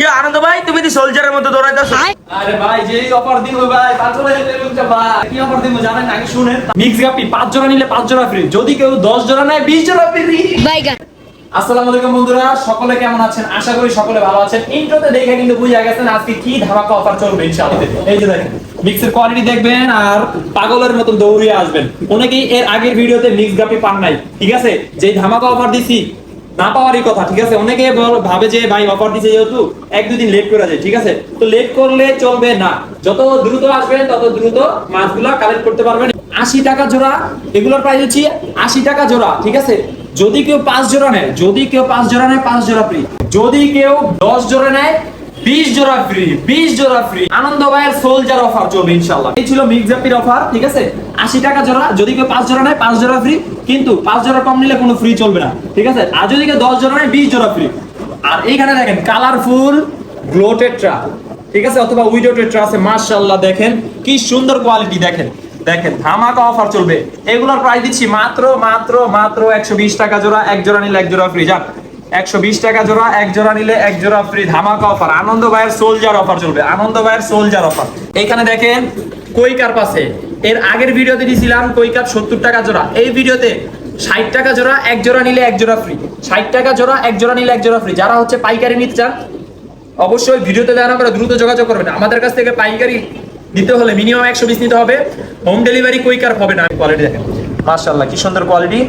কি আনন্দ ভাই? তুমি তো সোলজারের মতো দৌড়াইতেছো আরে ভাই যে অফার দিব ভাই ভাই। কি অফার দিব জানেন? আগে শুনেন। মিক্স গাপি পাঁচ জোড়া নিলে পাঁচ জোড়া ফ্রি যদি কেউ দশ জোড়া নেয় বিশ জোড়া ফ্রি বাইগান আসসালামু আলাইকুম বন্ধুরা সকলে কেমন আছেন? আশা করি সকলে ভালো আছেন। ইন্ট্রোতে দেখে কিন্তু বুঝে গেছেন আজকে কি ধামাকা অফার চলবে ইনশাআল্লাহ। এই যে দেখেন মিক্সের কোয়ালিটি দেখবেন আর পাগলের মতন দৌড়িয়ে আসবেন। অনেকেই এর আগের ভিডিওতে মিক্স গাপি পান নাই। ঠিক আছে? যে ধামাকা অফার দিছি না পাওয়ারই কথা, ঠিক আছে? অনেকে ভাবে যে, ভাই অফার দিছে যেহেতু, এক, দুদিন লেট করা যায় ঠিক আছে? তো লেট করলে চলবে না। যত দ্রুত আসবেন তত দ্রুত মাছগুলা কালেক্ট করতে পারবেন আশি টাকা জোড়া, এগুলোর প্রাইস হচ্ছে আশি টাকা জোড়া, ঠিক আছে? যদি কেউ পাঁচ জোড়া নেয়, যদি কেউ পাঁচ জোড়া নেয়, পাঁচ জোড়া ফ্রি যদি কেউ দশ জোড়া নেয় বিশ জোড়া ফ্রি বিশ জোড়া ফ্রি আনন্দ ভাইয়ের সোলজার অফার চলবে ইনশাল্লাহ এই ছিল অফার ঠিক আছে? আশি টাকা জোড়া, যদি কেউ জোড়া নেয় জোড়া ফ্রি কিন্তু জোড়া কম নিলে কোনো ফ্রি চলবে না, ঠিক আছে? আর যদি কেউ দশ জোড়া নেয়, বিশ জোড়া ফ্রি আর এইখানে দেখেন কালারফুল গ্লোটেট্রা ঠিক আছে? অথবা উইডো টেট্রা আছে, মাশাআল্লাহ দেখেন, কি সুন্দর কোয়ালিটি দেখেন। দেখেন, ধামাকা অফার চলবে। এগুলোর প্রাইস দিচ্ছি মাত্র মাত্র মাত্র একশো বিশ টাকা জোড়া, এক জোড়া নিলে এক জোড়া ফ্রি যাক একশো বিশ টাকা জোড়া, এক জোড়া নিলে এক জোড়া ফ্রি ধামাকা অফার আনন্দ ভাইয়ের সোলজার অফার চলবে, আনন্দ ভাইয়ের সোলজার অফার এখানে দেখেন কৈকার পাশে, এর আগের ভিডিওতে দিয়েছিলাম কৈকার সত্তর টাকা জোড়া। এই ভিডিওতে ষাট টাকা জোড়া, এক জোড়া নিলে এক জোড়া ফ্রি ষাট টাকা জোড়া, এক জোড়া নিলে এক জোড়া ফ্রি যারা হচ্ছে পাইকারি নিতে চান, অবশ্যই ভিডিওতে দেওয়া নাম্বারে দ্রুত যোগাযোগ করবেন। আমাদের কাছ থেকে পাইকারি নিতে হলে মিনিমাম একশো পিস নিতে হবে। হোম ডেলিভারি কুইকার হবে না। কোয়ালিটি দেখেন। মার্শাল্লাহ কি সুন্দর কোয়ালিটি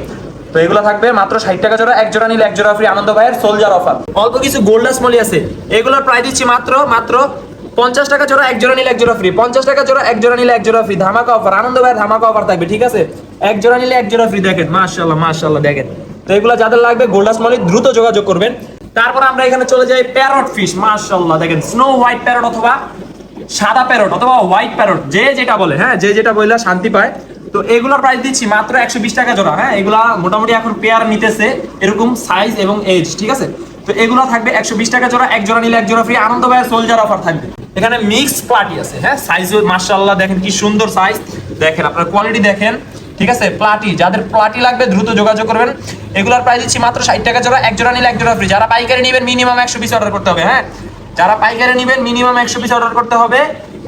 তো এগুলো থাকবে মাত্র ষাট টাকা জোড়া, এক জোড়া নিলে এক জোড়া ফ্রি আনন্দ ভাইয়ের সোলজার অফার অল্প কিছু গোল্ডাস মলি আছে। এগুলোর প্রাইস দিচ্ছি মাত্র মাত্র পঞ্চাশ টাকা জোড়া, এক জোড়া নিলে এক জোড়া ফ্রি পঞ্চাশ টাকা জোড়া, এক জোড়া নিলে এক জোড়া ফ্রি ধামাকা অফার আনন্দ ভাইয়ের ধামাকা অফার থাকবে, ঠিক আছে? এক জোড়া নিলে এক জোড়া ফ্রি দেখেন মার্শাল্লাহ মার্শাল্লাহ দেখেন। তো এগুলো যাদের লাগবে গোল্ডাস মলি দ্রুত যোগাযোগ করবেন। তারপর আমরা এখানে চলে যাই প্যারট ফিশ মার্শাল্লাহ দেখেন স্নো হোয়াইট প্যারট অথবা সাদা প্যারট অথবা হোয়াইট প্যারট যে যেটা বলে হ্যাঁ যে যেটা বললে শান্তি পায়। তো এগুলোর প্রাইস দিচ্ছি মাত্র একশো বিশ টাকা জোড়া হ্যাঁ? এগুলা মোটামুটি এখন পেয়ার নিতেছে এরকম সাইজ এবং এজ ঠিক আছে? তো এগুলো থাকবে একশো বিশ টাকা জোড়া, এক জোড়া নিলে এক জোড়া ফ্রি আনন্দ ভাইয়ের সোলজার অফার থাকবে। এখানে মিক্স প্লাটি আছে হ্যাঁ? সাইজ মার্শাল্লাহ দেখেন কি সুন্দর সাইজ দেখেন, আপনার কোয়ালিটি দেখেন, ঠিক আছে? প্লাটি যাদের প্লাটি লাগবে দ্রুত যোগাযোগ করবেন। এগুলোর প্রাইস দিচ্ছি মাত্র ষাট টাকা জোড়া, এক জোড়া নিলে এক জোড়া ফ্রি যারা পাইকারি নেবেন মিনিমাম একশো পিস অর্ডার করতে হবে হ্যাঁ? যারা পাইকারি নেবেন মিনিমাম একশো পিস অর্ডার করতে হবে।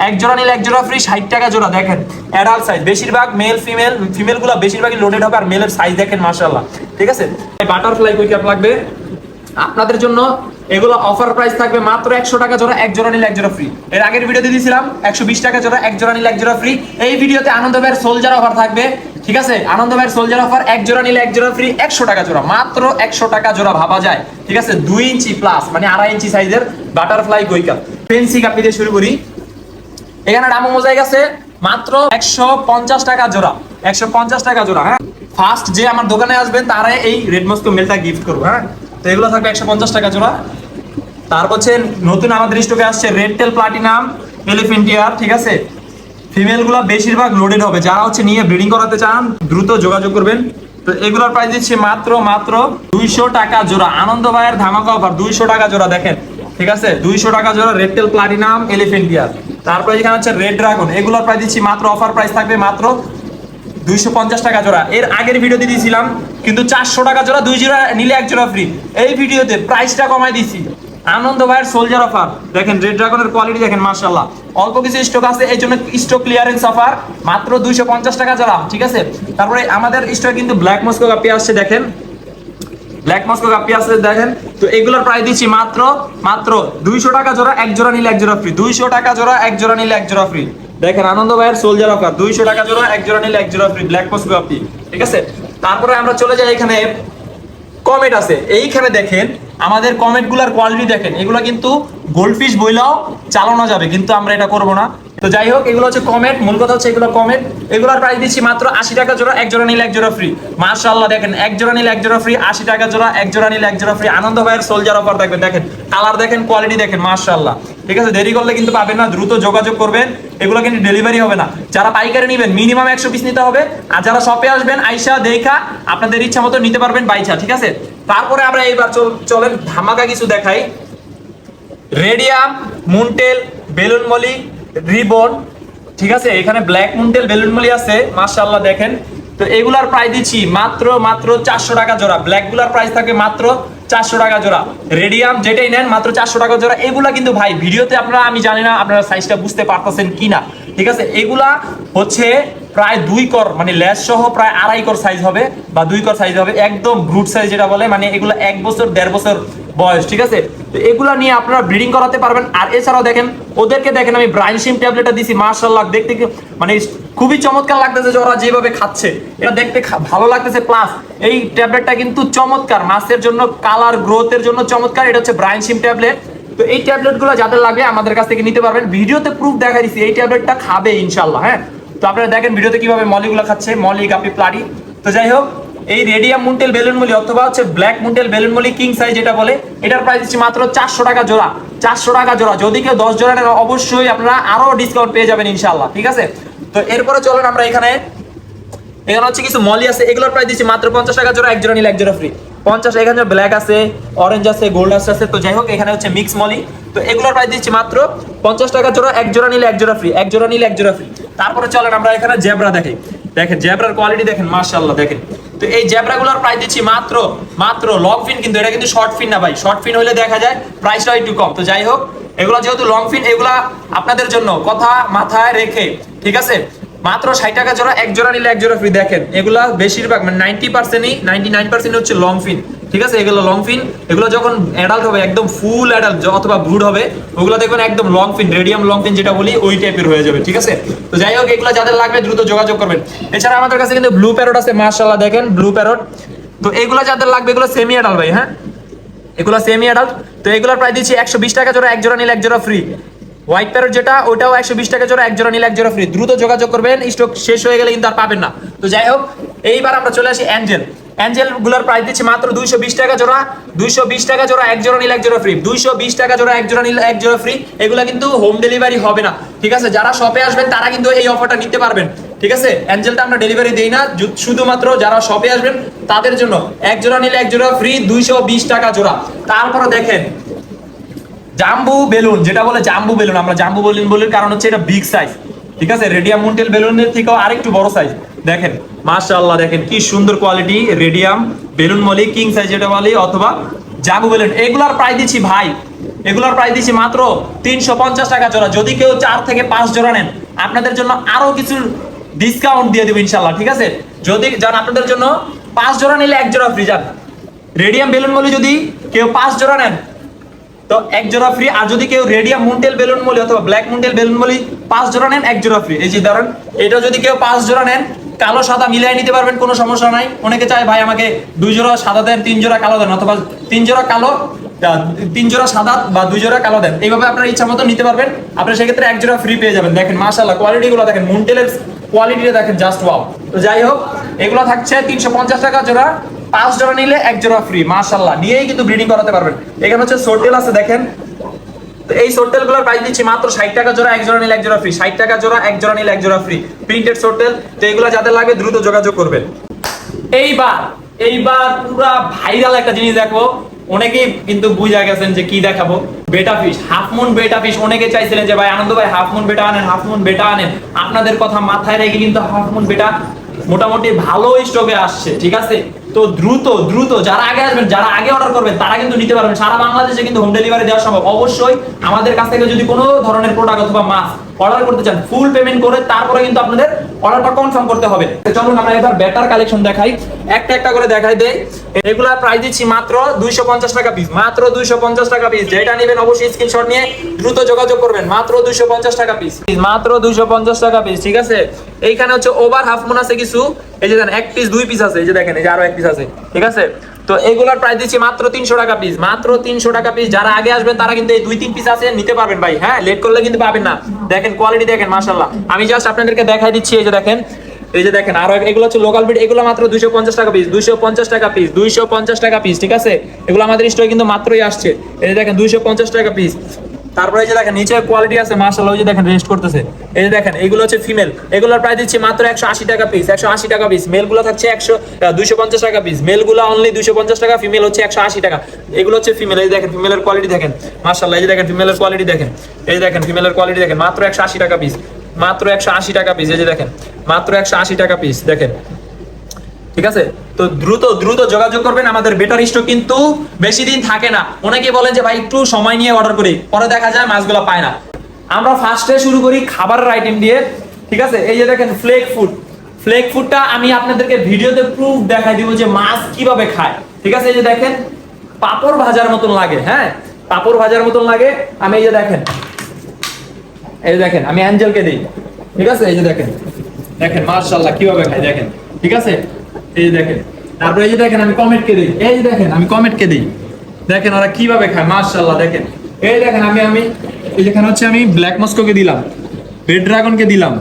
এক জোড়া নিলে এক জোড়া ফ্রি ষাট টাকা জোড়া, দেখেন। অ্যাডাল্ট সাইজ বেশিরভাগ মেল ফিমেল ফিমেলগুলো বেশিরভাগই লোডেড হবে আর মেলের সাইজ দেখেন মার্শাল্লাহ ঠিক আছে? বাটারফ্লাই কুইক ক্যাপ লাগবে? আপনাদের জন্য এগুলো অফার প্রাইস থাকবে মাত্র একশো টাকা জোড়া এক জোড়া নিলে এক জোড়া ফ্রি এর আগের ভিডিওতে দিয়েছিলাম, একশো বিশ টাকা জোড়া এক জোড়া নিলে এক জোড়া ফ্রি এই ভিডিওতে আনন্দ ভাইয়ের সোলজার অফার থাকবে, ঠিক আছে? আনন্দ ভাইয়ের সোলজার অফার এক জোড়া নিলে এক জোড়া ফ্রি একশো টাকা জোড়া, মাত্র একশো টাকা জোড়া ভাবা যায়। ঠিক আছে? দুই ইঞ্চি প্লাস মানে আড়াই ইঞ্চি সাইজের বাটারফ্লাই গৈকাপ পেন্সি কাপি দিয়ে শুরু করি। এখানে ডামো মোজাইক আছে, মাত্র একশো পঞ্চাশ টাকা জোড়া। একশো পঞ্চাশ টাকা জোড়া হ্যাঁ? ফার্স্ট যে আমার দোকানে আসবেন, তারা এই রেড মস্কো মেলটা গিফট করব হ্যাঁ? তো এগুলো থাকবে একশো পঞ্চাশ টাকা জোড়া। তারপর হচ্ছে নতুন আমাদের স্টকে আসছে রেড টেল প্লাটিনাম এলিফেন্টিয়ার ঠিক আছে? ফিমেলগুলো বেশিরভাগ লোডেড হবে। যারা হচ্ছে নিয়ে ব্রিডিং করাতে চান, দ্রুত যোগাযোগ করবেন। তো এগুলোর প্রাইস দিচ্ছি মাত্র মাত্র দুইশো টাকা জোড়া। আনন্দ ভাইয়ের ধামাকা অফার দুইশো টাকা জোড়া, দেখেন, ঠিক আছে? দুইশো টাকা জোড়া রেড টেল প্লাটিনাম এলিফেন্টিয়ার তারপরে যেখানে হচ্ছে রেড ড্রাগন এগুলোর প্রাইস দিচ্ছি মাত্র অফার প্রাইস থাকবে মাত্র দুইশো পঞ্চাশ টাকা জোড়া। এর আগের ভিডিওতে দিয়েছিলাম, কিন্তু চারশো টাকা জোড়া, দুই জোড়া নিলে এক জোড়া ফ্রি এই ভিডিওতে প্রাইসটা কমাই দিছি আনন্দ ভাইয়ের সোলজার অফার দেখেন রেড ড্রাগনের কোয়ালিটি দেখেন মার্শাল্লাহ অল্প কিছু স্টক আছে এই জন্য স্টক ক্লিয়ারেন্স অফার মাত্র দুইশো পঞ্চাশ টাকা জোড়া, ঠিক আছে? তারপরে আমাদের স্টক কিন্তু ব্ল্যাক মস্কো কাপি আসছে, দেখেন। ব্ল্যাক মস্কো কাপি আছে দেখেন, তো এগুলোর প্রায় দিচ্ছি মাত্র মাত্র দুইশো টাকা জোড়া, এক জোড়া নিলে এক জোড়া ফ্রি দুইশো টাকা জোড়া, এক জোড়া নিলে এক জোড়া ফ্রি দেখেন আনন্দ ভাইয়ের সোলজার অফার দুইশো টাকা জোড়া, এক জোড়া নিলে এক জোড়া ফ্রি ব্ল্যাক মস্কো কাপি ঠিক আছে? তারপরে আমরা চলে যাই এখানে কমেট আছে, এইখানে দেখেন আমাদের কমেটগুলার কোয়ালিটি দেখেন। এগুলো কিন্তু গোল্ডফিশ বইলাও চালানো যাবে, কিন্তু আমরা এটা করব না। তো যাই হোক, এগুলো হচ্ছে কমেট মূল কথা হচ্ছে এগুলো কমেট এগুলোর প্রাইস দিচ্ছি মাত্র আশি টাকা জোড়া, এক জোড়া নিলে এক জোড়া ফ্রি মার্শাল্লাহ দেখেন, এক জোড়া নিলে এক জোড়া ফ্রি আশি টাকা জোড়া, এক জোড়া নিলে এক জোড়া ফ্রি আনন্দ ভাইয়ের সোলজার অফার দেখবেন, দেখেন কালার দেখেন কোয়ালিটি দেখেন মার্শাল্লাহ ঠিক আছে, দেরি করলে কিন্তু পাবেন না, দ্রুত যোগাযোগ করবেন। এগুলো কিন্তু ডেলিভারি হবে না। যারা পাইকারি নেবেন মিনিমাম একশো পিস নিতে হবে। আর যারা শপে আসবেন, আইসা, দেখা, আপনাদের ইচ্ছা মতো নিতে পারবেন বাইচা ঠিক আছে? তারপরে আমরা এইবার চল- চলেন ধামাকা কিছু দেখাই। Radium, moontail balloon molly ribbon, ঠিক আছে? এখানে ব্ল্যাক মুনটেল বেলুন মলি আছে, মাশাআল্লাহ দেখেন। তো এগুলার প্রাইস দিচ্ছি মাত্র মাত্র চারশো টাকা জোড়া। ব্ল্যাকগুলার প্রাইস থাকে মাত্র চারশো টাকা জোড়া। রেডিয়াম যেটাই নেন, মাত্র চারশো টাকা জোড়া। এগুলা কিন্তু ভাই, ভিডিওতে আপনারা, আমি জানি না, আপনারা সাইজটা বুঝতে পারতেছেন কিনা। ঠিক আছে? এগুলা হচ্ছে প্রায় দুই কর মানে ল্যাস সহ প্রায় আড়াই কর সাইজ হবে বা দুই কর সাইজ হবে, একদম ব্রুট সাইজ যেটা বলে মানে এগুলো এক বছর, দেড় বছর বয়স, ঠিক আছে? তো এগুলা নিয়ে আপনারা ব্রিডিং করাতে পারবেন। আর এছাড়াও দেখেন, ওদেরকে দেখেন, আমি ব্রাইনসিম ট্যাবলেটটা দিছি মার্শাল্লাহ দেখতে মানে খুবই চমৎকার লাগতেছে যে ওরা যেভাবে খাচ্ছে। এটা দেখতে ভালো লাগতেছে প্লাস এই ট্যাবলেটটা কিন্তু চমৎকার, মাছের জন্য কালার গ্রোথের জন্য চমৎকার, এটা হচ্ছে ব্রাইনসিম ট্যাবলেট তো এই ট্যাবলেটগুলো যাদের লাগবে, আমাদের কাছ থেকে নিতে পারবেন। ভিডিওতে প্রুফ দেখা দিচ্ছি এই ট্যাবলেটটা খাবে ইনশাল্লাহ হ্যাঁ? তো আপনারা দেখেন ভিডিওতে কীভাবে মলিগুলো খাচ্ছে, মলি, গাপি, প্লাডি। তো যাই হোক, এই রেডিয়াম মুন্টেল বেলুন মলি অথবা হচ্ছে black moontail balloon molly king size যেটা বলে, এটার প্রাইস দিচ্ছি মাত্র চারশো টাকা জোড়া, চারশো টাকা জোড়া। যদি কেউ দশ জোড়া নেন, অবশ্যই আপনারা আরও ডিসকাউন্ট পেয়ে যাবেন ইনশাল্লাহ ঠিক আছে? তো এরপরে চলেন আমরা এখানে এখানে হচ্ছে কিছু মলি আছে, এগুলোর প্রাইস দিচ্ছি মাত্র পঞ্চাশ টাকা জোড়া, এক জোড়া নিলে এক জোড়া ফ্রি পঞ্চাশ, এখানে ব্ল্যাক আছে অরেঞ্জ আছে গোল্ড আছে তো যাই হোক, এখানে হচ্ছে মিক্স মলি। তো এগুলোর প্রাইস দিচ্ছি মাত্র পঞ্চাশ টাকা জোড়া, এক জোড়া নিলে এক জোড়া ফ্রি এক জোড়া নিলে এক জোড়া ফ্রি তারপরে চলেন আমরা এখানে জেব্রা দেখি। দেখেন, জেব্রার কোয়ালিটি দেখেন মার্শাল্লাহ দেখেন। তো এই জেব্রা গুলোর প্রাইস দিচ্ছি মাত্র মাত্র লং ফিন কিন্তু, এটা কিন্তু শর্ট ফিন না ভাই। শর্ট ফিন হলে দেখা যায় প্রাইসটা একটু কম। তো যাই হোক, এগুলো যেহেতু লং ফিন এগুলা আপনাদের জন্য কথা মাথায় রেখে, ঠিক আছে? মাত্র ষাট টাকা জোড়া এক জোড়া নিলে এক জোড়া ফ্রি দেখেন, এগুলা বেশিরভাগ মানে নাইনটি পার্সেন্টই নাইনটি নাইন পার্সেন্ট হচ্ছে লং ফিন ঠিক আছে? এগুলো লং ফিন এগুলো যখন অ্যাডাল্ট হবে, একদম ফুল অ্যাডাল্ট অথবা ব্রুড হবে, ওগুলো দেখবেন একদম long fin radium long fin যেটা বলি, ওই টাইপের হয়ে যাবে, ঠিক আছে? তো যাই হোক, এগুলো যাদের লাগবে দ্রুত যোগাযোগ করবেন। এছাড়া আমাদের কাছে কিন্তু ব্লু প্যারট আছে মার্শাল্লাহ দেখেন ব্লু প্যারট তো এগুলো যাদের লাগবে, এগুলো সেমি অ্যাডাল্ট ভাই হ্যাঁ? এগুলো সেমি অ্যাডাল্ট তো এগুলোর প্রায় দিচ্ছি একশো বিশ টাকা জোড়া এক জোড়া নিলে এক জোড়া ফ্রি হোয়াইট প্যারট যেটা ওটাও একশো বিশ টাকা জোড়া, এক জোড়া নিলে এক জোড়া ফ্রি দ্রুত যোগাযোগ করবেন স্টক শেষ হয়ে গেলে কিন্তু আর পাবেন না। তো যাই হোক, এইবার আমরা চলে আসি অ্যাঞ্জেল অ্যাঞ্জেলগুলোর প্রাইস দিচ্ছি মাত্র দুইশো বিশ টাকা জোড়া। দুইশো বিশ টাকা জোড়া, এক জোড়া নিলে এক জোড়া ফ্রি দুইশো বিশ টাকা জোড়া, এক জোড়া নিলে এক জোড়া ফ্রি এগুলো কিন্তু হোম ডেলিভারি হবে না। ঠিক আছে? যারা শপে আসবেন, তারা কিন্তু এই অফারটা নিতে পারবেন। ঠিক আছে? অ্যাঞ্জেলটা আমরা ডেলিভারি দেই না। শুধুমাত্র যারা শপে আসবেন, তাদের জন্য। এক জোড়া নিলে এক জোড়া ফ্রি দুইশো বিশ টাকা জোড়া। তারপরে দেখেন জাম্বু বেলুন, যেটা বলে জাম্বু বেলুন, আমরা জাম্বু বেলুন বলি, কারণ হচ্ছে এটা বিগ সাইজ ঠিক আছে? রেডিয়াম মুন্টেল বেলুনের থেকেও আরেকটু বড় সাইজ দেখেন, মাশাআল্লাহ, দেখেন কি সুন্দর quality radium balloon molly king size যেটা বলি, অথবা জাম্বু বেলুন। এগুলার প্রাইস দিচ্ছি ভাই, এগুলার প্রাইস দিচ্ছি মাত্র তিনশো পঞ্চাশ টাকা জোড়া। যদি কেউ চার থেকে পাঁচ জোড়া নেন, আপনাদের জন্য আরও কিছু ডিসকাউন্ট দিয়ে দেবো ইনশাল্লাহ ঠিক আছে? যদি যান আপনাদের জন্য পাঁচ জোড়া নিলে এক জোড়া ফ্রি যান রেডিয়াম বেলুন মলি যদি কেউ পাঁচ জোড়া নেন তো এক জোড়া ফ্রি আর যদি কেউ রেডিয়াম মুন্টেল বেলুন বলি অথবা ব্ল্যাক মুন্টেল বেলুন বলি পাঁচ জোড়া নেন, এক জোড়া ফ্রি এই যে ধরেন, এটা যদি কেউ পাঁচ জোড়া নেন, কালো, সাদা মিলাই নিতে পারবেন, কোনো সমস্যা নাই। অনেকে চায়, ভাই, আমাকে দুই জোড়া সাদা দেন, তিন জোড়া কালো দেন, অথবা তিন জোড়া কালো তিন জোড়া সাদা বা দুই জোড়া কালো দেন। এইভাবে আপনার ইচ্ছা মতো নিতে পারবেন। আপনি সেক্ষেত্রে এক জোড়া ফ্রি পেয়ে যাবেন। দেখেন মাশাল্লাহ কোয়ালিটি গুলো দেখেন মুন্টেলের কোয়ালিটিটা দেখেন জাস্ট ওয়াও তো যাই হোক, এগুলো থাকছে তিনশো পঞ্চাশ টাকা জোড়া। পাঁচ জোড়া নিলে এক জোড়া ফ্রি মাশাল্লাহ নিয়েই কিন্তু ব্রিডিং করাতে পারবেন। এখানে হচ্ছে সোটেল আছে, দেখেন। এই সোটেলগুলোর প্রাইস দিচ্ছি মাত্র ষাট টাকা জোড়া, এক জোড়া নিলে এক জোড়া ফ্রি ষাট টাকা জোড়া, এক জোড়া নিলে এক জোড়া ফ্রি প্রিন্টেড সোটেল তো এগুলো যাদের দ্রুত যোগাযোগ করবেন। এইবার এইবার ভাইরাল একটা জিনিস দেখো। অনেকেই কিন্তু বুঝা গেছেন যে কি দেখাবো। Betta fish half moon betta fish অনেকে চাইছিলেন যে, ভাই, আনন্দ ভাই হাফ মুন বেটা আনেন হাফ বেটা আনেন। আপনাদের কথা মাথায় রেখে কিন্তু হাফ বেটা মোটামুটি ভালো স্টকে আসছে, ঠিক আছে? তো দ্রুত দ্রুত, যারা আগে আসবেন, যারা আগে অর্ডার করবেন তারা কিন্তু নিতে পারবেন। সারা বাংলাদেশে কিন্তু হোম ডেলিভারি দেওয়া সম্ভব। অবশ্যই আমাদের কাছ থেকে যদি কোনো ধরনের প্রোডাক্ট অথবা মাছ অর্ডার করতে চান ফুল পেমেন্ট করে তারপরে কিন্তু আপনাদের অর্ডারটা কনফার্ম করতে হবে। চলুন আমরা এবার বেটার কালেকশন দেখাই। একটা একটা করে দেখাই দেই। এগুলা প্রাইস দিচ্ছি মাত্র দুইশো পঞ্চাশ টাকা পিস মাত্র দুইশো পঞ্চাশ টাকা পিস যেটা নেবেন অবশ্যই স্ক্রিনশট নিয়ে দ্রুত যোগাযোগ করবেন। মাত্র দুইশো পঞ্চাশ টাকা পিস মাত্র দুইশো পঞ্চাশ টাকা পিস ঠিক আছে? এইখানে হচ্ছে ওভার হাফ মুন আছে কিছু। এই যে এক পিস দুই পিস আছে, এই যে দেখেন, এই যে আরও এক পিস আছে, ঠিক আছে? তো এগুলার প্রাইস দিচ্ছি মাত্র তিনশো টাকা পিস মাত্র তিনশো টাকা পিস যারা আগে আসবেন, তারা কিন্তু এই দুই, তিন পিস আছে, নিতে পারবেন ভাই। হ্যাঁ লেট করলে কিন্তু পাবেন না। দেখেন কোয়ালিটি দেখেন মাশাল্লাহ আমি জাস্ট আপনাদেরকে দেখাই দিচ্ছি, এই যে দেখেন, এই যে দেখেন, আরও এগুলো হচ্ছে লোকাল বিট এগুলো মাত্র দুইশো পঞ্চাশ টাকা পিস দুইশো পঞ্চাশ টাকা পিস দুইশো পঞ্চাশ টাকা পিস ঠিক আছে? এগুলো আমাদের স্টোরে কিন্তু মাত্রই আসছে। এই যে দেখেন, দুইশো পঞ্চাশ টাকা পিস তারপরে এই যে দেখেন, নিচে কোয়ালিটি আছে মার্শাল ওই যে দেখেন রেস্ট করতেছে। এই যে দেখেন, এগুলো হচ্ছে ফিমেল এগুলোর প্রাইস দিচ্ছি মাত্র একশো আশি টাকা পিস একশো আশি টাকা পিস মেলগুলো থাকছে একশো দুইশো পঞ্চাশ টাকা পিস মেলগুলো অনলি দুইশো পঞ্চাশ টাকা ফিমেল হচ্ছে একশো আশি টাকা। এগুলো হচ্ছে ফিমেল এই দেখেন ফিমেলের কোয়ালিটি দেখেন। মার্শাল্লাহ এই যে দেখেন ফিমেলের কোয়ালিটি দেখেন। এই দেখেন ফিমেলের কোয়ালিটি দেখেন। মাত্র একশো আশি টাকা পিস মাত্র একশো আশি টাকা পিস এই যে দেখেন। মাত্র একশো আশি টাকা পিস দেখেন। ঠিক আছে? তো দ্রুত দ্রুত যোগাযোগ করবেন। আমাদের বেটার স্টক কিন্তু বেশি দিন থাকে না। অনেকে বলেন যে, ভাই, একটু সময় নিয়ে অর্ডার করি। পরে দেখা যায় মাছগুলো পায় না। আমরা ফার্স্টে শুরু করি খাবারের আইটেম দিয়ে। ঠিক আছে? এই যে দেখেন ফ্লেক ফুড ফ্লেক ফুডটা আমি আপনাদেরকে ভিডিওতে প্রুফ দেখাই দিব যে মাছ কীভাবে খায়। ঠিক আছে? এই যে দেখেন, পাপড় ভাজার মতন লাগে হ্যাঁ? পাপড় ভাজার মতন লাগে। আমি এই যে দেখেন, এই যে দেখেন, আমি অ্যাঞ্জেলকে দিই। ঠিক আছে? এই যে দেখেন দেখেন মার্শাল্লাহ কীভাবে খায়, দেখেন। ঠিক আছে? এই দেখেন, তারপরে এই যে দেখেন, আমি কমেন্টকে দিই? এই দেখেন, আমি কমেন্টকে দিই? দেখেন ওরা কীভাবে খায় মার্শাল্লাহ দেখেন। এই দেখেন, আমি আমি, এই যেখানে হচ্ছে আমি ব্ল্যাক মস্কোকে দিলাম রেড ড্রাগনকে দিলাম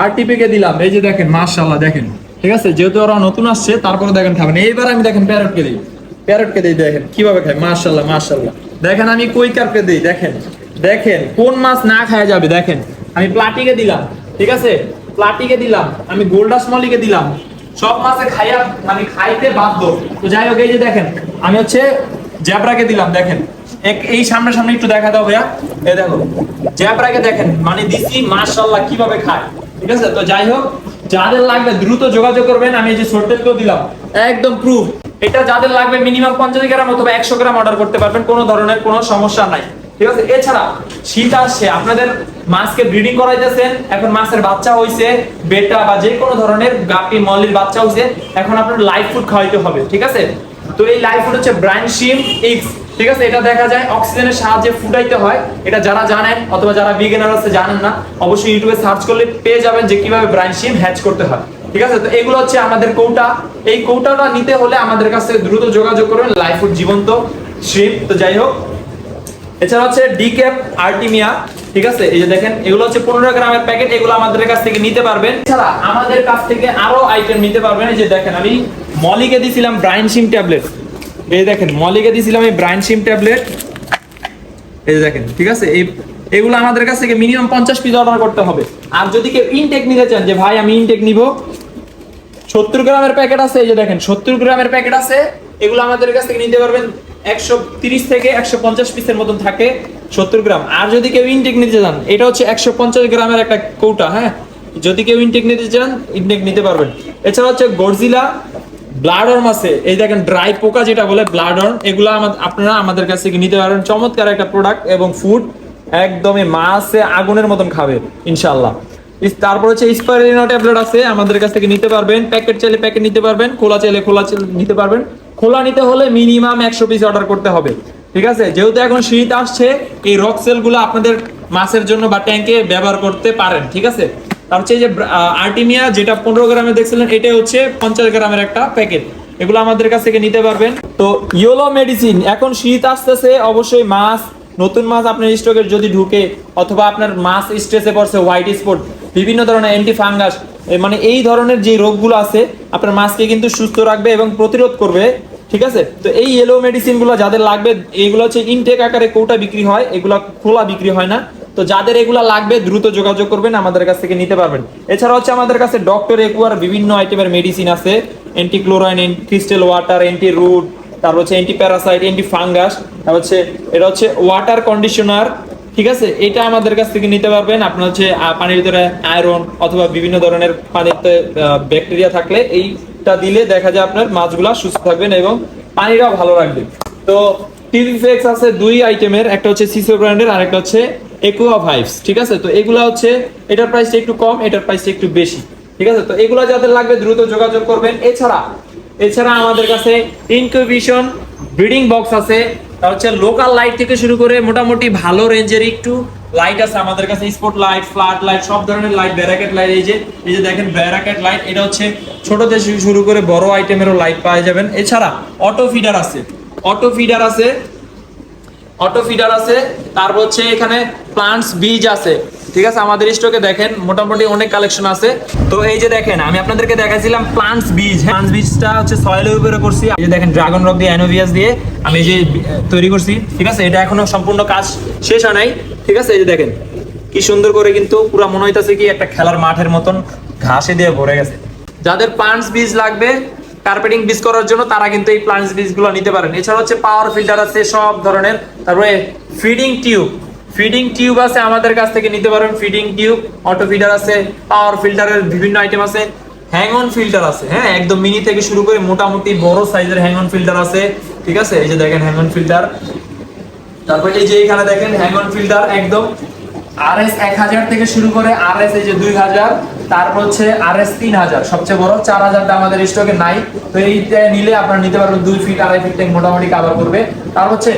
আর টিপিকে দিলাম, এই যে দেখেন মার্শাল্লাহ দেখেন। ঠিক আছে? যেহেতু ওরা নতুন আসছে, তারপরে দেখেন খাবেন। এইবার আমি দেখেন প্যারটকে দিই। প্যারটকে দিই, দেখেন, কীভাবে খায় মার্শাল্লাহ মার্শাল্লাহ দেখেন, আমি কুইকারকে দিই, দেখেন। দেখেন, কোন মাছ না খাওয়া যাবে, দেখেন। আমি প্লাটিকে দিলাম, ঠিক আছে? প্লাটিকে দিলাম, আমি গোল্ডাস মলিকে দিলাম। সব মাছে খাইয়া মানে খাইতে বাধ্য। তো যাই হোক, এই যে দেখেন, আমি হচ্ছে জ্যাবরাকে দিলাম, দেখেন। এই সামনে সামনে একটু দেখা দাও ভাইয়া। এই দেখো জ্যাবরাকে দেখেন মানে দিছি, মাশাআল্লাহ, কীভাবে খায়। ঠিক আছে? তো যাই হোক, যাদের লাগবে দ্রুত যোগাযোগ করবেন, আমি যে শর্টেলকেও দিলাম। একদম প্রুফ এটা যাদের লাগবে মিনিমাম পঞ্চাশ গ্রাম অথবা একশো গ্রাম অর্ডার করতে পারবেন, কোনো ধরনের কোনো সমস্যা নাই। ঠিক আছে? এছাড়া শীত আসছে, আপনাদের মাছকে ব্রিডিং করাইতেছেন, এখন মাছের বাচ্চা হইছে, বেটা বা যে কোনো ধরনের গাপি মল্লির বাচ্চা হইছে, এখন আপনার লাইভ ফুড খাওয়াইতে হবে, ঠিক আছে? তো এই লাইভ ফুড হচ্ছে ব্রাইন শিম এক্স ঠিক আছে? এটা দেখা যায় অক্সিজেনের সাহায্যে ফুটাইতে হয়। এটা যারা জানেন অথবা যারা বিগিনার আছে জানেন না, অবশ্যই ইউটিউবে সার্চ করলে পেয়ে যাবেন যে কীভাবে ব্রাইন শিম হ্যাচ করতে হয়, ঠিক আছে? তো এগুলো হচ্ছে আমাদের কৌটা। এই কৌটাটা নিতে হলে আমাদের কাছে দ্রুত যোগাযোগ করবেন লাইফ ফুড জীবন্ত শিম তো যাই হোক। এছাড়া হচ্ছে ডি ক্যাপ আর্টিমিয়া ঠিক আছে? এই যে দেখেন, এগুলো হচ্ছে পনেরো গ্রামের প্যাকেট, এগুলো আমাদের কাছ থেকে নিতে পারবেন। এছাড়া আমাদের কাছ থেকে আরও আইটেম নিতে পারবেন। এই যে দেখেন, আমি মলিকে দিছিলাম ব্রাইন সিম ট্যাবলেট এই দেখেন, মলিকে দিছিলাম এই ব্রাইন সিম ট্যাবলেট এই যে দেখেন, ঠিক আছে? এই এগুলো আমাদের কাছ থেকে মিনিমাম পঞ্চাশ পিস অর্ডার করতে হবে। আর যদি কেউ ইনটেক নিতে চান, যে ভাই, আমি ইনটেক নিব। সত্তর গ্রামের প্যাকেট আছে, এই যে দেখেন, সত্তর গ্রামের প্যাকেট আছে। এগুলো আমাদের কাছ থেকে নিতে পারবেন। একশো তিরিশ থেকে একশো পঞ্চাশ পিসের মতন থাকে সত্তর গ্রাম। আর যদি কেউ ইনটেক নিতে চান, এটা হচ্ছে একশো পঞ্চাশ গ্রামের একটা কৌটা হ্যাঁ? যদি কেউ ইনটেক নিতে চান ইনটেক নিতে পারবেন। এছাড়া হচ্ছে গরজিলা ব্লাডর্ম আছে। এই দেখেন ড্রাই পোকা যেটা বলে ব্লাডর্ম এগুলো আপনারা আমাদের কাছ থেকে নিতে পারবেন চমৎকার একটা প্রোডাক্ট এবং ফুড একদমই মাছে আগুনের মতন খাবে ইনশাল্লাহ তারপর হচ্ছে স্পাইরিনো ট্যাবলেট আছে, আমাদের কাছ থেকে নিতে পারবেন। প্যাকেট চাইলে প্যাকেট নিতে পারবেন, খোলা চাইলে খোলা নিতে পারবেন। খোলা নিতে হলে মিনিমাম একশো পিস অর্ডার করতে হবে। ঠিক আছে? যেহেতু এখন শীত আসছে, এই রক সেলগুলো আপনাদের মাছের জন্য বা ট্যাঙ্কে ব্যবহার করতে পারেন, ঠিক আছে? তার হচ্ছে যে আর্টিমিয়া যেটা পনেরো গ্রামে দেখছিলেন এটা হচ্ছে পঞ্চাশ গ্রামের একটা প্যাকেট এগুলো আমাদের কাছ থেকে নিতে পারবেন। তো ইয়োলো মেডিসিন এখন শীত আসতেছে, অবশ্যই মাছ, নতুন মাছ আপনার স্টকে যদি ঢুকে, অথবা আপনার মাছ স্ট্রেসে পড়ছে হোয়াইট স্পট বিভিন্ন ধরনের অ্যান্টি ফাঙ্গাস মানে এই ধরনের যে রোগগুলো আছে, আপনার মাছকে কিন্তু সুস্থ রাখবে এবং প্রতিরোধ করবে। ঠিক আছে? তো এই ইয়েলো মেডিসিনগুলো যাদের লাগবে, এইগুলো হচ্ছে ইনটেক আকারে কৌটা বিক্রি হয়, এগুলো খোলা বিক্রি হয় না। তো যাদের এগুলা লাগবে, দ্রুত যোগাযোগ করবেন, আমাদের কাছ থেকে নিতে পারবেন। এছাড়া হচ্ছে আমাদের কাছে ডক্টর একুয়ার বিভিন্ন আইটেমের মেডিসিন আছে। Anti chlorine crystal water anti root তারপর হচ্ছে অ্যান্টি প্যারাসাইট অ্যান্টি ফাঙ্গাস তারপর হচ্ছে, এটা হচ্ছে ওয়াটার কন্ডিশনার ঠিক আছে? এটা আমাদের কাছ থেকে নিতে পারবেন। আপনার হচ্ছে পানির ভিতরে আয়রন অথবা বিভিন্ন ধরনের পানিতে ব্যাকটেরিয়া থাকলে এইটা দিলে দেখা যায় আপনার মাছগুলা সুস্থ থাকবেন এবং পানিটাও ভালো রাখবে। তো টিভিফেক্স আছে দুই আইটেমের একটা হচ্ছে সিসো ব্র্যান্ডের আর একটা হচ্ছে একুয়া ভাইবস ঠিক আছে? তো এগুলা হচ্ছে, এটার প্রাইসটা একটু কম, এটার প্রাইসটা একটু বেশি, ঠিক আছে? তো এগুলা যাদের লাগবে দ্রুত যোগাযোগ করবেন। এছাড়া এছাড়া আমাদের কাছে ইনকিউবেশন ব্রিডিং বক্স আছে। তার হচ্ছে লোকাল লাইট থেকে শুরু করে মোটামুটি ভালো রেঞ্জের একটু লাইট আছে আমাদের কাছে স্পট লাইট ফ্ল্যাট লাইট সব ধরনের লাইট ব্যারাকেট লাইট এই যে এই যে দেখেন ব্যারাকেট লাইট এটা হচ্ছে ছোট থেকে শুরু করে বড় আইটেমেরও লাইট পাওয়া যাবেন। এছাড়া অটো ফিডার আছে অটো ফিডার আছে অটো ফিডার আছে, তারপর হচ্ছে এখানে প্লান্টস বীজ আছে। ঠিক আছে? আমাদের স্টকে দেখেন, মোটামুটি অনেক কালেকশন আছে। তো এই যে দেখেন, আমি আপনাদেরকে দেখাইছিলাম প্লান্টস বীজ প্লান্টস বীজটা হচ্ছে সয়েলের উপরে করছি। এই যে দেখেন ড্রাগন রক দিয়ে অ্যানোভিয়াস দিয়ে আমি এই যে তৈরি করছি। ঠিক আছে? এটা এখনও সম্পূর্ণ কাজ শেষ হয় নাই। ঠিক আছে? এই যে দেখেন, কি সুন্দর করে কিন্তু পুরো মনে হইতাছে কি একটা খেলার মাঠের মতন ঘাসে দিয়ে ভরে গেছে। যাদের প্লান্টস বীজ লাগবে কার্পেটিং বীজ করার জন্য তারা কিন্তু এই প্লান্টস বীজগুলো নিতে পারেন। এছাড়া হচ্ছে পাওয়ার ফিল্টার আছে, সব ধরনের। তারপরে ফিডিং টিউব ফিডিং টিউব আছে আমাদের কাছ থেকে নিতে পারেন ফিডিং টিউব অটো ফিডার আছে পাওয়ার ফিল্টারের বিভিন্ন আইটেম আছে হ্যাং অন ফিল্টার আছে হ্যাঁ একদম মিনি থেকে শুরু করে মোটামুটি বড় সাইজের হ্যাং অন ফিল্টার আছে, ঠিক আছে? এই যে দেখেন হ্যাং অন ফিল্টার তারপর এই যে এখানে দেখেন হ্যাং অন ফিল্টার একদম আর এস এক হাজার থেকে শুরু করে আর এস এই যে দুই হাজার, তারপর হচ্ছে আর এস তিন হাজার, সবচেয়ে বড় চার হাজারটা আমাদের স্টকে নাই। তো এইটা নিলে আপনারা নিতে পারবেন দুই ফিট আড়াই ফিট মোটামুটি কাভার করবে। তারপর হচ্ছে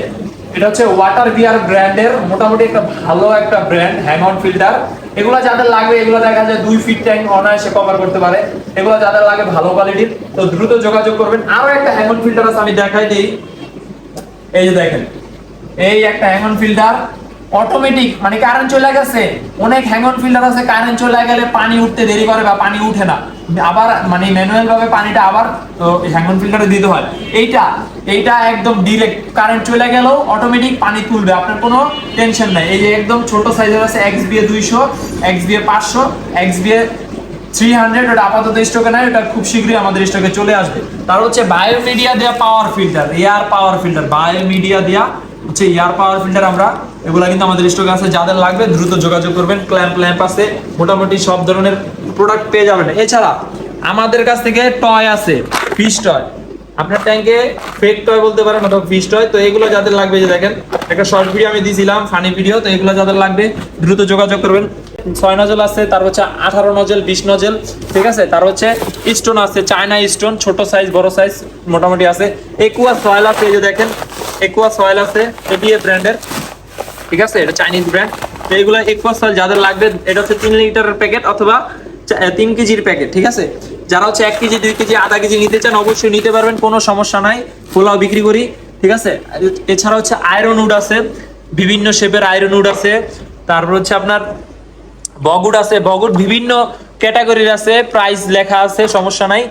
এটা হচ্ছে ওয়াটার বিয়ার ব্র্যান্ডের মোটামুটি একটা ভালো একটা ব্র্যান্ড হ্যাং অন ফিল্টার এগুলো যাদের লাগবে, এগুলো দেখা যায় দুই ফিট ট্যাঙ্ক অনায়াসে কভার করতে পারে। এগুলো যাদের লাগে ভালো কোয়ালিটির তো দ্রুত যোগাযোগ করবেন। আরও একটা হ্যাং অন ফিল্টার আছে, আমি দেখাই দিই। এই যে দেখেন, এই একটা হ্যাঙ্গন ফিল্টার অটোমেটিক মানে কারেন্ট চলে গেছে। অনেক হ্যাঙ্গন ফিল্টার আছে কারেন্ট চলে গেলে পানি উঠতে দেরি করে বা পানি উঠে না। আবার মানে ম্যানুয়াল ভাবে পানিটা আবার হ্যাঙ্গন ফিল্টারে দিতে হয়। এইটা এইটা একদম ডিরেক্ট কারেন্ট চলে গেলেও অটোমেটিক পানি তুলবে। আপনার কোনো টেনশন নাই। এই যে একদম ছোট সাইজের আছে এক্স বিএ দুইশো এক্স বিএ পাঁচশো এক্স বিএ থ্রি হান্ড্রেড ওটা আপাতত স্টকে নাই, ওটা খুব শীঘ্রই আমাদের স্টকে চলে আসবে। তার হচ্ছে বায়োমিডিয়া দেওয়া power filter air power filter biomedia দেওয়া হচ্ছে এয়ার পাওয়ার ফিল্টার আমরা এগুলা কিন্তু আমাদের স্টকে আছে। যাদের লাগবে দ্রুত যোগাযোগ করবেন। ক্ল্যাম্প ল্যাম্প আছে। মোটামুটি সব ধরনের প্রোডাক্ট পেয়ে যাবেন। এছাড়া আমাদের কাছ থেকে টয় আছে। ফিশ টয় আপনার ট্যাঙ্কে ফেক টয় বলতে পারেন অথবা ফিশ টয় তো এগুলো যাদের লাগবে যে দেখেন, একটা শর্ট ভিডিও আমি দিয়েছিলাম ফানি ভিডিও তো এগুলো যাদের লাগবে, দ্রুত যোগাযোগ করবেন। ছয় নজল আছে, তার হচ্ছে আঠারো নজল বিশ নজল ঠিক আছে? তার হচ্ছে স্টোন আছে চায়না স্টোন ছোট সাইজ বড় সাইজ মোটামুটি আছে। একুয়া সয়েল আছে, এই যে দেখেন একুয়া সয়েল আছে এবিএ ব্র্যান্ডের ঠিক আছে? এটা চাইনিজ ব্র্যান্ড তো এগুলো একুয়া সয়েল যাদের লাগবে, এটা হচ্ছে তিন লিটারের প্যাকেট অথবা তিন কেজির প্যাকেট ঠিক আছে? যারা হচ্ছে এক কেজি, দুই কেজি, আধা কেজি নিতে চান, অবশ্যই নিতে পারবেন, কোনো সমস্যা নাই। পোলাও বিক্রি করি, ঠিক আছে? এছাড়া হচ্ছে আয়রন উড আছে, বিভিন্ন শেপের আয়রন উড আছে। তারপর হচ্ছে আপনার বগুড আছে। বগুড বিভিন্ন ক্যাটাগরির আছে প্রাইস লেখা আছে, সমস্যা নাই।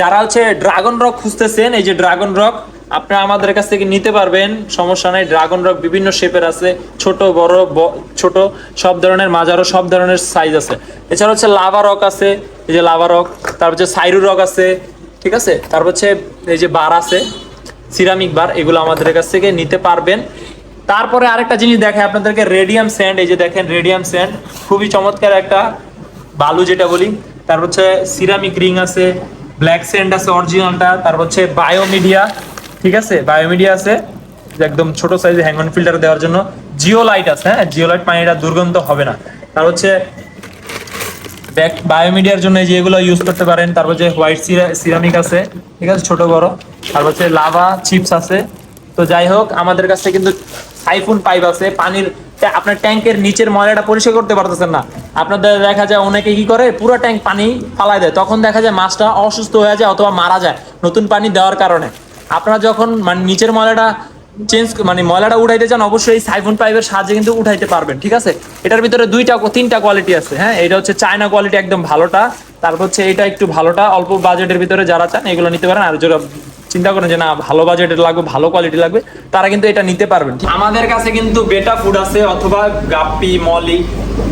যারা হচ্ছে ড্রাগন রক খুঁজতেছেন, এই যে ড্রাগন রক আপনারা আমাদের কাছ থেকে নিতে পারবেন, সমস্যা নাই। ড্রাগন রক বিভিন্ন শেপের আছে, ছোট, বড় ছোট, সব ধরনের মাজারও সব ধরনের সাইজ আছে। এছাড়া হচ্ছে লাভা রক আছে, এই যে লাভা রক তারপর হচ্ছে সাইরু রক আছে, ঠিক আছে? তারপর হচ্ছে এই যে বার আছে সিরামিক বার এগুলো আমাদের কাছ থেকে নিতে পারবেন। তারপরে আরেকটা জিনিস দেখে আপনাদেরকে রেডিয়াম স্যান্ড এই যে দেখেন রেডিয়াম স্যান্ড খুবই চমৎকার একটা বালু যেটা বলি। তারপর হচ্ছে সিরামিক রিং আছে ব্ল্যাক স্যান্ড আছে অরিজিনালটা তারপর হচ্ছে বায়োমিডিয়া ঠিক আছে? বায়োমিডিয়া আছে একদম ছোট সাইজে হ্যাঙ্গন ফিল্টার দেওয়ার জন্য। জিও লাইট আছে হ্যাঁ? জিও লাইট পানিটা দুর্গন্ধ হবে না। তার হচ্ছে ব্যাক বায়োমিডিয়ার জন্য এই যে এগুলো ইউজ করতে পারেন। তারপর যে হোয়াইট সিরামিক আছে, ঠিক আছে? ছোট, বড়। তারপর হচ্ছে লাভা চিপস আছে। তো যাই হোক, আমাদের কাছে কিন্তু সাইফুন পাইপ আছে। পানির আপনার ট্যাঙ্কের নিচের ময়লাটা পরিষ্কার করতে পারতেছেন না। আপনাদের দেখা যায় অনেকে কি করে, পুরো ট্যাঙ্ক পানি ফালাই দেয়। তখন দেখা যায় মাছটা অসুস্থ হয়ে যায় অথবা মারা যায় নতুন পানি দেওয়ার কারণে। আপনারা যখন মানে নিচের ময়লাটা চেঞ্জ মানে ময়লাটা উঠাইতে চান, অবশ্যই এই সাইফোন পাইপের সাহায্যে কিন্তু উঠাইতে পারবেন, ঠিক আছে? এটার ভিতরে দুইটা তিনটা কোয়ালিটি আছে হ্যাঁ? এটা হচ্ছে চায়না কোয়ালিটি একদম ভালোটা, তারপর হচ্ছে এটা একটু ভালোটা, অল্প বাজেটের ভিতরে যারা চান, এগুলো নিতে পারেন। আর যারা চিন্তা করেন যে না, ভালো বাজেটের লাগবে, ভালো কোয়ালিটি লাগবে, তারা কিন্তু এটা নিতে পারবেন আমাদের কাছে কিন্তু বেটা ফুড আছে অথবা গাপ্পি মলি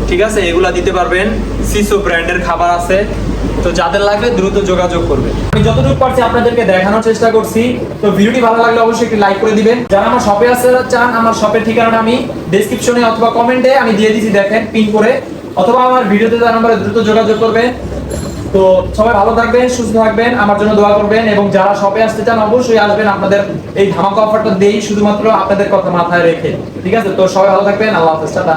ঠিক আছে? এগুলা দিতে পারবেন। সিসো ব্র্যান্ডের খাবার আছে। তো যাদের লাগবে দ্রুত যোগাযোগ করবে। আমি যতটুকু পারছি আপনাদেরকে দেখানোর চেষ্টা করছি। তো ভিডিওটি ভালো লাগলে অবশ্যই একটি লাইক করে দিবেন। যারা আমার শপে আসতে চান, আমার শপের ঠিকানাটা আমি ডেসক্রিপশনে অথবা কমেন্টে আমি দিয়ে দিছি দেখেন পিন করে। অথবা আমার ভিডিওতে তার নাম্বারে দ্রুত যোগাযোগ করবেন। তো সবাই ভালো থাকবেন, সুস্থ থাকবেন, আমার জন্য দোয়া করবেন এবং যারা শপে আসতে চান, অবশ্যই আসবেন। আপনাদের এই ধামাকা অফারটা দেই শুধুমাত্র আপনাদের কথা মাথায় রেখে। ঠিক আছে? তো সবাই ভালো থাকবেন, আল্লাহ হাফেজ, টাটা।